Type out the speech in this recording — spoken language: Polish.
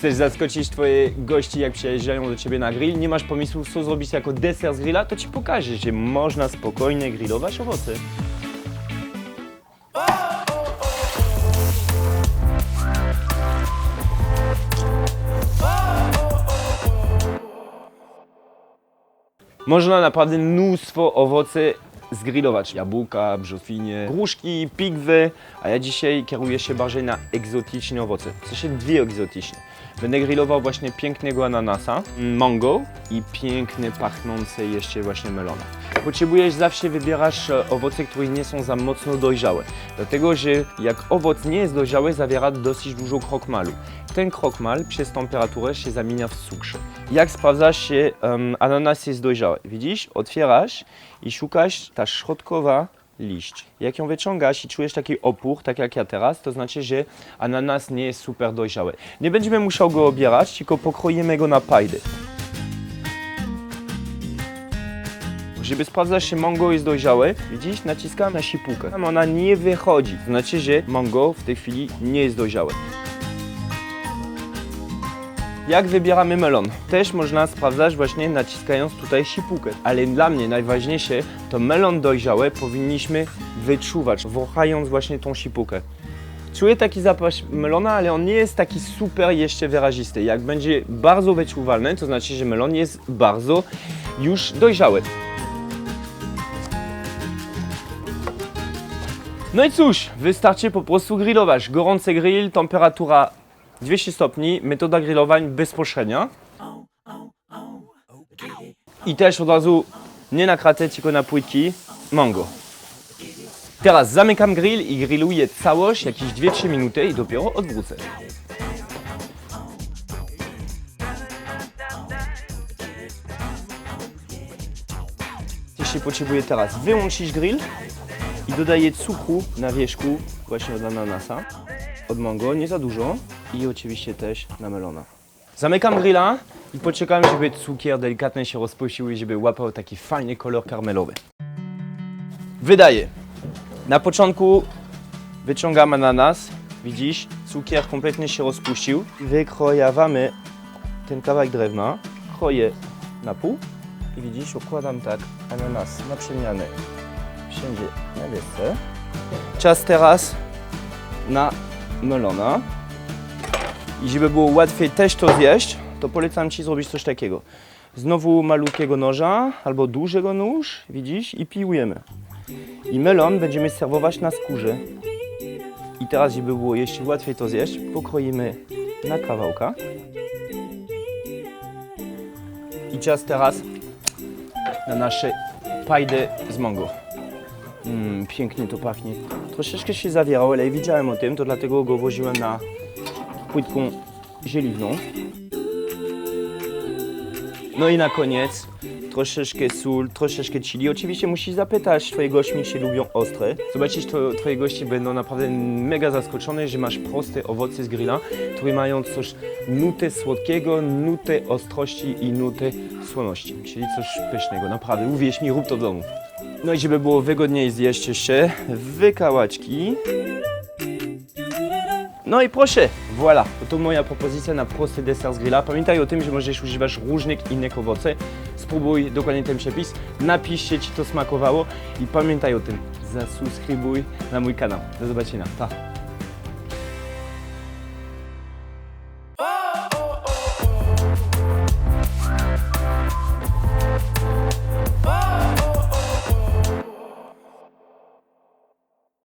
Chcesz zaskoczyć twoje gości, jak przyjeżdżają do ciebie na grill, nie masz pomysłu, co zrobić jako deser z grilla, to ci pokażę, że można spokojnie grillować owoce. Można naprawdę mnóstwo owocy zgrillować. Jabłka, brzofinie, gruszki, pigwy, a ja dzisiaj kieruję się bardziej na egzotyczne owoce. W sensie dwie egzotyczne. Będę grillował właśnie pięknego ananasa, mango i piękny, pachnący jeszcze właśnie melona. Potrzebujesz zawsze wybierasz e, owoce, które nie są za mocno dojrzałe. Dlatego, że jak owoc nie jest dojrzały, zawiera dosyć dużo krokmalu. Ten krokmal przez temperaturę się zamienia w cukrze. Jak sprawdzasz, czy um, ananas jest dojrzały? Widzisz? Otwierasz i szukasz ta środkowa liść. Jak ją wyciągasz i czujesz taki opór, tak jak ja teraz, to znaczy, że ananas nie jest super dojrzały. Nie będziemy musiał go obierać, tylko pokroimy go na pajdy. Żeby sprawdzać, czy mango jest dojrzałe, widzisz, naciskam na sipułkę. Tam ona nie wychodzi. To znaczy, że mango w tej chwili nie jest dojrzałe. Jak wybieramy melon? Też można sprawdzać właśnie naciskając tutaj sipułkę. Ale dla mnie najważniejsze to melon dojrzały powinniśmy wyczuwać, wąchając właśnie tą sipułkę. Czuję taki zapach melona, ale on nie jest taki super jeszcze wyrazisty. Jak będzie bardzo wyczuwalny, to znaczy, że melon jest bardzo już dojrzały. No i cóż, wystarczy po prostu grillować. Gorący grill, temperatura 200 stopni, metoda grillowań bezpośrednia. I też od razu nie na kratę, tylko na płytki mango. Teraz zamykam grill i grilluję całość jakieś 2-3 minuty i dopiero odwrócę. Jeśli potrzebuję teraz wyłączyć grill i dodaję cukru na wierzchu właśnie od ananasa, od mango, nie za dużo i oczywiście też na melona. Zamykam grilla i poczekam, żeby cukier delikatnie się rozpuścił i żeby łapał taki fajny kolor karmelowy. Wydaję. Na początku wyciągam ananas, widzisz, cukier kompletnie się rozpuścił. Wykrojawamy ten kawałek drewna, kroję na pół i widzisz, układam tak ananas na przemianę wszędzie na wiece. Czas teraz na melona. I żeby było łatwiej też to zjeść, to polecam Ci zrobić coś takiego. Znowu malutkiego noża albo dużego nóż, widzisz, i piłujemy. I melon będziemy serwować na skórze. I teraz, żeby było jeszcze łatwiej to zjeść, pokroimy na kawałka. I czas teraz na nasze pajdy z mango. Mm, pięknie to pachnie. Troszeczkę się zawierało, ale wiedziałem o tym, to dlatego go włożyłem na płytką żeliwną. No i na koniec troszeczkę sól, troszeczkę chili. Oczywiście musisz zapytać twoich gości, czy lubią ostre. Zobaczysz, to twoje gości będą naprawdę mega zaskoczone, że masz proste owoce z grilla, które mają coś nutę słodkiego, nutę ostrości i nutę słoności. Czyli coś pysznego. Naprawdę, uwierz mi, rób to w domu. No i żeby było wygodniej zjeść jeszcze, wykałaczki. No i proszę, voilà, to moja propozycja na prosty deser z grilla. Pamiętaj o tym, że możesz używać różnych innych owoce. Spróbuj dokładnie ten przepis, napisz się, ci to smakowało i pamiętaj o tym, zasubskrybuj na mój kanał. Do zobaczenia, pa!